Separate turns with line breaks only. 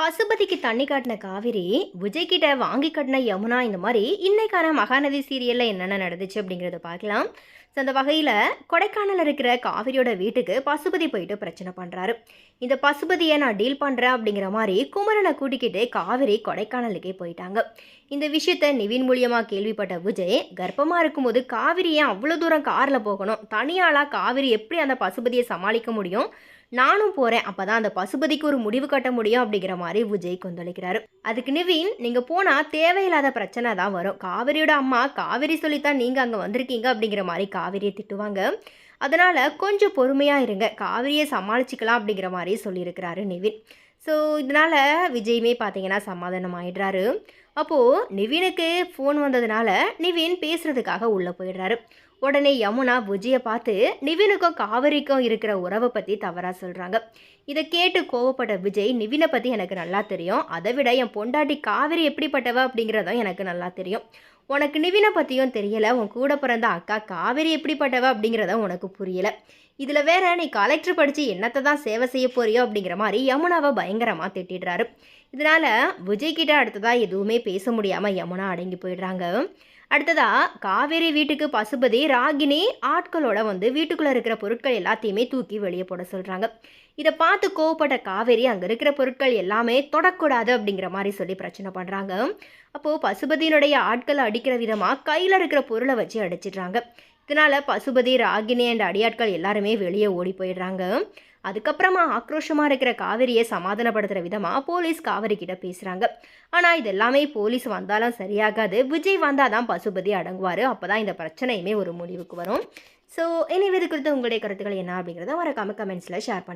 பசுபதிக்கு தண்ணி காட்டின காவிரி விஜய் கிட்ட வாங்கி கட்டின யமுனா இந்த மாதிரி இன்னைக்கான மகாநதி சீரியலில் என்னென்ன நடந்துச்சு அப்படிங்கிறத பார்க்கலாம். ஸோ அந்த வகையில் கொடைக்கானல் இருக்கிற காவிரியோட வீட்டுக்கு பசுபதி போயிட்டு பிரச்சனை பண்ணுறாரு இந்த பசுபதியை நான் டீல் பண்ணுறேன் அப்படிங்கிற மாதிரி குமரனை கூட்டிக்கிட்டு காவிரி கொடைக்கானலுக்கே போயிட்டாங்க. இந்த விஷயத்த நிவின் மூலியமாக கேள்விப்பட்ட விஜய் கர்ப்பமாக இருக்கும்போது காவிரியை அவ்வளோ தூரம் காரில் போகணும். தனியாளாக காவிரி எப்படி அந்த பசுபதியை சமாளிக்க முடியும்? நானும் போகிறேன் அப்போ தான் அந்த பசுபதிக்கு ஒரு முடிவு கட்ட முடியும் அப்படிங்கிற மாதிரி விஜய் கொந்தளிக்கிறாரு. அதுக்கு நிவின் நீங்கள் போனால் தேவையில்லாத பிரச்சனை தான் வரும். காவிரியோட அம்மா காவிரி சொல்லித்தான் நீங்கள் அங்கே வந்திருக்கீங்க அப்படிங்கிற மாதிரி காவிரியை திட்டுவாங்க. அதனால் கொஞ்சம் பொறுமையாக இருங்க. காவிரியை சமாளிச்சுக்கலாம் அப்படிங்கிற மாதிரி சொல்லியிருக்கிறாரு நிவின். ஸோ இதனால் விஜயுமே பார்த்தீங்கன்னா சமாதானம் ஆயிடுறாரு. அப்போது நிவினுக்கு ஃபோன் வந்ததுனால நிவின் பேசுகிறதுக்காக உள்ளே போயிடுறாரு. உடனே யமுனா விஜயை பார்த்து நிவினுக்கும் காவிரிக்கும் இருக்கிற உறவை பற்றி தவறாக சொல்கிறாங்க இதை கேட்டு கோவப்பட்ட விஜய் நிவினை பற்றி எனக்கு நல்லா தெரியும். அதை விட என் பொண்டாட்டி காவிரி எப்படிப்பட்டவ அப்படிங்கிறதும் எனக்கு நல்லா தெரியும். உனக்கு நிவினை பற்றியும் தெரியலை. உன் கூட பிறந்த அக்கா காவிரி எப்படிப்பட்டவ அப்படிங்கிறதும் உனக்கு புரியலை. இதில் வேற நீ கலெக்டர் படித்து என்னத்தை தான் சேவை செய்ய போறியோ அப்படிங்கிற மாதிரி யமுனாவை பயங்கரமாக திட்டிடுறாரு. இதனால் விஜய்கிட்ட அடுத்ததாக எதுவுமே பேச முடியாமல் யமுனா அடங்கி போயிடுறாங்க. அடுத்ததா காவேரி வீட்டுக்கு பசுபதி ராகினி ஆட்களோட வந்து வீட்டுக்குள்ளே இருக்கிற பொருட்கள் எல்லாத்தையுமே தூக்கி வெளியே போட சொல்கிறாங்க இதை பார்த்து கோவப்பட்ட காவேரி அங்கே இருக்கிற பொருட்கள் எல்லாமே தொடக்கூடாது அப்படிங்கிற மாதிரி சொல்லி பிரச்சனை பண்ணுறாங்க அப்போது பசுபதியினுடைய ஆட்களை அடிக்கிற விதமாக கையில் இருக்கிற பொருளை வச்சு அடிச்சிடுறாங்க. இதனால் பசுபதி ராகினி அண்ட் அடியாட்கள் எல்லாருமே வெளியே ஓடி போயிடுறாங்க. அதுக்கப்புறமா ஆக்ரோஷமாக இருக்கிற காவிரியை சமாதானப்படுத்துகிற விதமாக போலீஸ் காவிரி கிட்ட பேசுகிறாங்க ஆனால் இது எல்லாமே போலீஸ் வந்தாலும் சரியாகாது. விஜய் வந்தால் தான் பசுபதி அடங்குவார். அப்போ தான் இந்த பிரச்சனையுமே ஒரு முடிவுக்கு வரும். ஸோ இனி இது குறித்து உங்களுடைய கருத்துக்கள் என்ன அப்படிங்கிறத மறக்காமல் கமெண்ட்ஸில் ஷேர் பண்ணுங்கள்